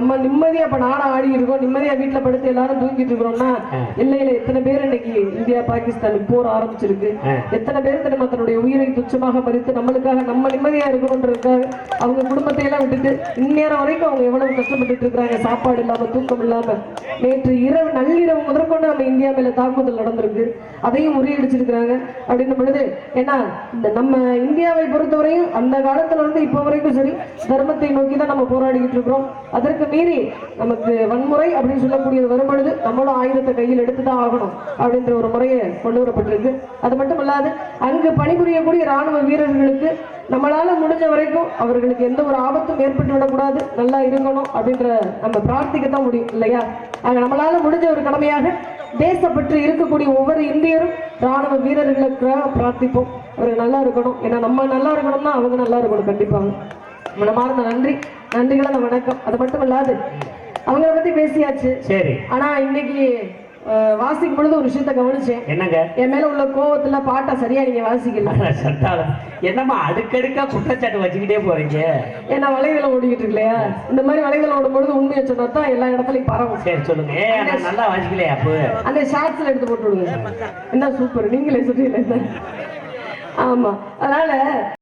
நம்ம நிம்மதியா இப்ப நானும் ஆடி இருக்கோம். நிம்மதியா வீட்டுல படுத்து எல்லாரும் தூங்கிட்டு இருக்கிறோம்னா எல்லையில எத்தனை பேர் இன்னைக்கு இந்தியா பாகிஸ்தான் போர் ஆரம்பிச்சிருக்கு? எத்தனை பேர் தெரியுமா தன்னுடைய உயிரை துச்சமாக மதித்து நம்மளுக்காக நம்ம நிம்மதியா இருக்கணும்ன்றதுக்காக அவங்க குடும்பத்தை எல்லாம் விட்டுட்டு இந்நேரம் வரைக்கும் அவங்க எவ்வளவு கஷ்டப்பட்டுட்டு இருக்காங்க சாப்பாடு இல்லாம தூக்கம் இல்லாம. நேற்று இரவு நள்ளிரவு முதற்கொண்டு நம்ம இந்தியா மேல தாக்குதல் நடந்திருக்கு. அதையும் முறியடிச்சிருக்கிறாங்க. அப்படின்னும் பொழுது ஏன்னா நம்ம இந்தியாவை பொறுத்தவரையும் அந்த காலத்துல இருந்து இப்போ வரைக்கும் சரி தர்மத்தை நோக்கி தான் நம்ம போராடிக்கிட்டு இருக்கிறோம். அதற்கு மீறி நமக்கு வன்முறை அப்படின்னு சொல்லக்கூடியது வரும் பொழுது நம்மளும் ஆயுதத்தை கையில் எடுத்து தான் ஆகணும் அப்படின்ற ஒரு முறையை கொண்டு வரப்பட்டிருக்கு அது மட்டும் இல்லாது அங்கு பணிபுரியக்கூடிய ராணுவ வீரர்களுக்கு நம்மளால முடிஞ்ச வரைக்கும் அவர்களுக்கு எந்த ஒரு ஆபத்தும் ஏற்பட்டு விடக்கூடாது. நல்லா இருக்கணும் அப்படின்ற நம்ம பிரார்த்திக்கத்தான் முடியும் இல்லையா? ஆக நம்மளால முடிஞ்ச ஒரு கடமையாக தேசப்பற்று இருக்கக்கூடிய ஒவ்வொரு இந்தியரும் ராணுவ வீரர்களுக்காக பிரார்த்திப்போம். அவர்கள் நல்லா இருக்கணும். ஏன்னா நம்ம நல்லா இருக்கணும்னா அவங்க நல்லா இருக்கணும். கண்டிப்பாக. மனமார்ந்த நன்றி. நன்றிகள வணக்கம். அது மட்டும் இல்லாது அவங்கள பத்தி பேசியாச்சு. சரி. ஆனா இன்னைக்கு வாசிக்கும் பொழுது ஒரு விஷயத்த கவனிச்சேன். என்னங்க? என் மேல உள்ள கோவத்துல பாட்டை சரியா நீங்க வாசிக்கல. சட்டாள என்னம்மா அடுக்கடுக்கா குற்றச்சாட்டு வச்சுக்கிட்டே போறீங்க? ஏன்னா வலைதளம் ஓடிக்கிட்டு இருக்கு இல்லையா? இந்த மாதிரி வலைதளம் ஓடும் பொழுது உண்மையை சொன்னா தான் எல்லா இடத்துலயும் பரவும். சரி சொல்லுங்க. ஏ நல்லா வாசிக்கலையா அப்போ? அந்த ஷார்ட்ஸ்ல எடுத்து போட்டு விடுங்க. என்ன சூப்பர் நீங்களே சொல்றீங்க ஆமா. அதனால